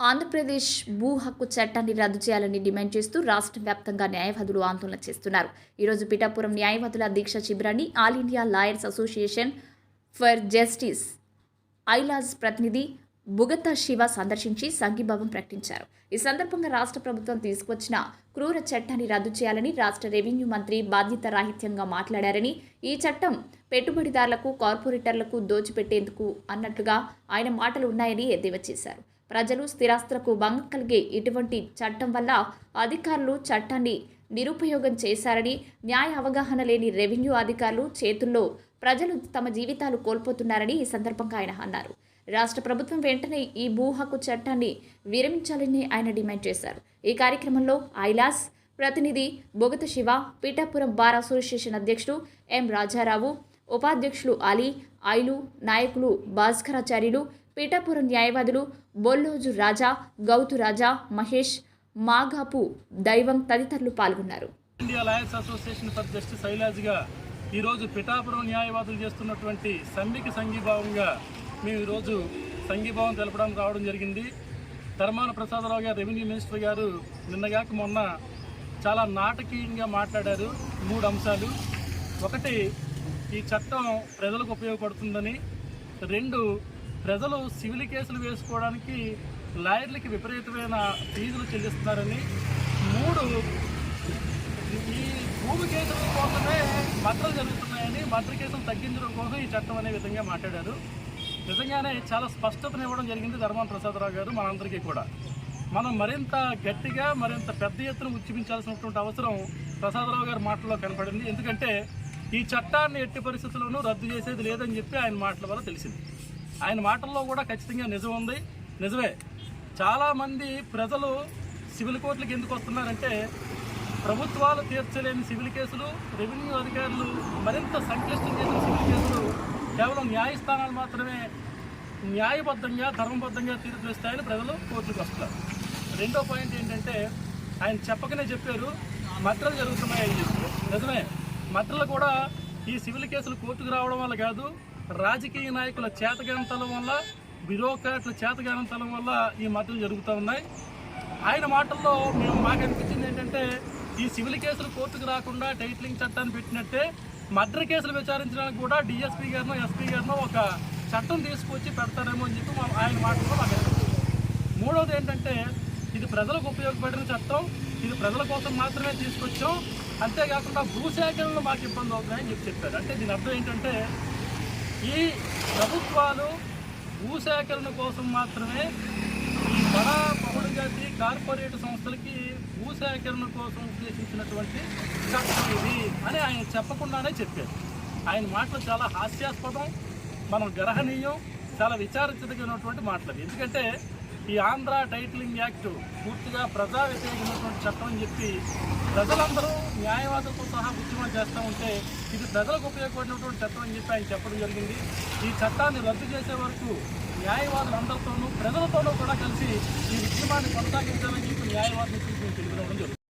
ఆంధ్రప్రదేశ్ భూ హక్కు చట్టాన్ని రద్దు చేయాలని డిమాండ్ చేస్తూ రాష్ట్ర వ్యాప్తంగా న్యాయవాదులు ఆందోళన చేస్తున్నారు. ఈరోజు పిఠాపురం న్యాయవాదుల దీక్ష శిబిరాన్ని all India lawyers association for justice AILAJ ప్రతినిధి బుగత శివ సందర్శించి సంఘీభావం ప్రకటించారు. ఈ సందర్భంగా రాష్ట్ర ప్రభుత్వం తీసుకొచ్చిన క్రూర చట్టాన్ని రద్దు చేయాలని రాష్ట్ర రెవెన్యూ మంత్రి బాధ్యత రాహిత్యంగా మాట్లాడారని ఈ చట్టం పెట్టుబడిదారులకు కార్పొరేటర్లకు దోచిపెట్టేందుకు అన్నట్లుగా ఆయన మాటలు ఉన్నాయని ఎద్దేవా చేశారు. ప్రజలు స్థిరాస్తులకు భంగం కలిగే ఇటువంటి చట్టం వల్ల అధికారులు చట్టాన్ని నిరుపయోగం చేశారని న్యాయ అవగాహన లేని రెవెన్యూ అధికారులు చేతుల్లో ప్రజలు తమ జీవితాలు కోల్పోతున్నారని ఈ సందర్భంగా ఆయన అన్నారు. రాష్ట్ర ప్రభుత్వం వెంటనే ఈ భూ హక్కు చట్టాన్ని విరమించాలని ఆయన డిమాండ్ చేశారు. ఈ కార్యక్రమంలో ఐలాస్ ప్రతినిధి బొగత శివ పీఠాపురం బార్ అసోసియేషన్ అధ్యక్షుడు ఎం రాజారావు ఉపాధ్యక్షులు అలీ ఐలు నాయకులు భాస్కరాచార్యులు పీఠాపురం న్యాయవాదులు బొల్లోజు రాజా గౌతు రాజా మహేష్ మాగాపు దైవం తదితరులు పాల్గొన్నారు. India lawyers association for justice శైలాజ్గా ఈరోజు పిఠాపురం న్యాయవాదులు చేస్తున్నటువంటి సమ్మికి సంఘీభావంగా మేము ఈరోజు సంఘీభావం తెలపడానికి రావడం జరిగింది. ధర్మాన ప్రసాదరావు గారు రెవెన్యూ మినిస్టర్ గారు నిన్నగాక మొన్న చాలా నాటకీయంగా మాట్లాడారు. మూడు అంశాలు. ఒకటి ఈ చట్టం ప్రజలకు ఉపయోగపడుతుందని. రెండు ప్రజలు సివిల్ కేసులు వేసుకోవడానికి లాయర్లకి విపరీతమైన ఫీజులు చెల్లిస్తున్నారని మూడు ఈ భూమి కేసుల కోసమే మద్దలు జరుగుతున్నాయని మద్దతు కేసులు తగ్గించడం కోసం ఈ చట్టం అనే విధంగా మాట్లాడారు. నిజంగానే చాలా స్పష్టతనివ్వడం జరిగింది ధర్మాన ప్రసాదరావు గారు మనందరికీ కూడా. మనం మరింత గట్టిగా మరింత పెద్ద ఎత్తున ఉచ్చిపించాల్సినటువంటి అవసరం ప్రసాదరావు గారి మాటల్లో కనపడింది. ఎందుకంటే ఈ చట్టాన్ని ఎట్టి పరిస్థితుల్లోనూ రద్దు చేసేది లేదని చెప్పి ఆయన మాటల వల్ల తెలిసింది. ఆయన మాటల్లో కూడా ఖచ్చితంగా నిజం ఉంది. నిజమే. చాలామంది ప్రజలు సివిల్ కోర్టులకు ఎందుకు వస్తున్నారంటే ప్రభుత్వాలు తీర్చలేని సివిల్ కేసులు రెవెన్యూ అధికారులు మరింత సంక్లిష్టం చేసిన సివిల్ కేసులు కేవలం న్యాయస్థానాలు మాత్రమే న్యాయబద్ధంగా ధర్మబద్ధంగా తీర్పు ఇస్తాయని ప్రజలు కోర్టులకు వస్తారు రెండో పాయింట్ ఏంటంటే ఆయన చెప్పకనే చెప్పారు మద్రలు జరుగుతున్నాయని చెప్పారు. నిజమే. మద్రలు కూడా ఈ సివిల్ కేసులు కోర్టుకు రావడం వల్ల కాదు రాజకీయ నాయకుల చేతగానంతలం వల్ల బ్యూరోక్రాట్ల చేతగానంతలం వల్ల ఈ మద్రలు జరుగుతూ ఉన్నాయి. ఆయన మాటల్లో మేము మాకు అనిపించింది ఏంటంటే ఈ సివిల్ కేసులు కోర్టుకు రాకుండా టైట్లింగ్ చట్టాన్ని పెట్టినట్టే మర్డర్ కేసులు విచారించడానికి కూడా డిఎస్పీ గారినో ఎస్పీ గారినో ఒక చట్టం తీసుకొచ్చి పెడతారేమో అని చెప్పి మా- ఆయన మాటల్లో మాకు అనిపించింది. మూడవది ఏంటంటే ఇది ప్రజలకు ఉపయోగపడిన చట్టం ఇది ప్రజల కోసం మాత్రమే తీసుకొచ్చాం. అంతేకాకుండా భూసేకరణలు మాకు ఇబ్బంది అవుతున్నాయని చెప్పి చెప్పారు. అంటే దీని అర్థం ఏంటంటే ఈ ప్రభుత్వాలు భూసేకరణ కోసం మాత్రమే ఈ బడా బహుళజాతి కార్పొరేట్ సంస్థలకి భూసేకరణ కోసం ఉద్దేశించినటువంటి చట్టం ఇది అని ఆయన చెప్పకుండానే చెప్పారు. ఆయన మాటలు చాలా హాస్యాస్పదం మనం గ్రహణీయం చాలా విచారించదగినటువంటి మాటలు ఎందుకంటే ఈ ఆంధ్ర టైటిలింగ్ యాక్ట్ పూర్తిగా ప్రజా వ్యతిరేకమైనటువంటి చట్టం అని చెప్పి ప్రజలందరూ న్యాయవాదులతో సహా ఉద్యమం చేస్తూ ఉంటే ఇది ప్రజలకు ఉపయోగపడినటువంటి చట్టం అని చెప్పి ఆయన చెప్పడం జరిగింది. ఈ చట్టాన్ని రద్దు చేసే వరకు న్యాయవాదులందరితోనూ ప్రజలతోనూ కూడా కలిసి ఈ ఉద్యమాన్ని కొనసాగించాలని చెప్పి న్యాయవాదులు మేము జరుగుతుంది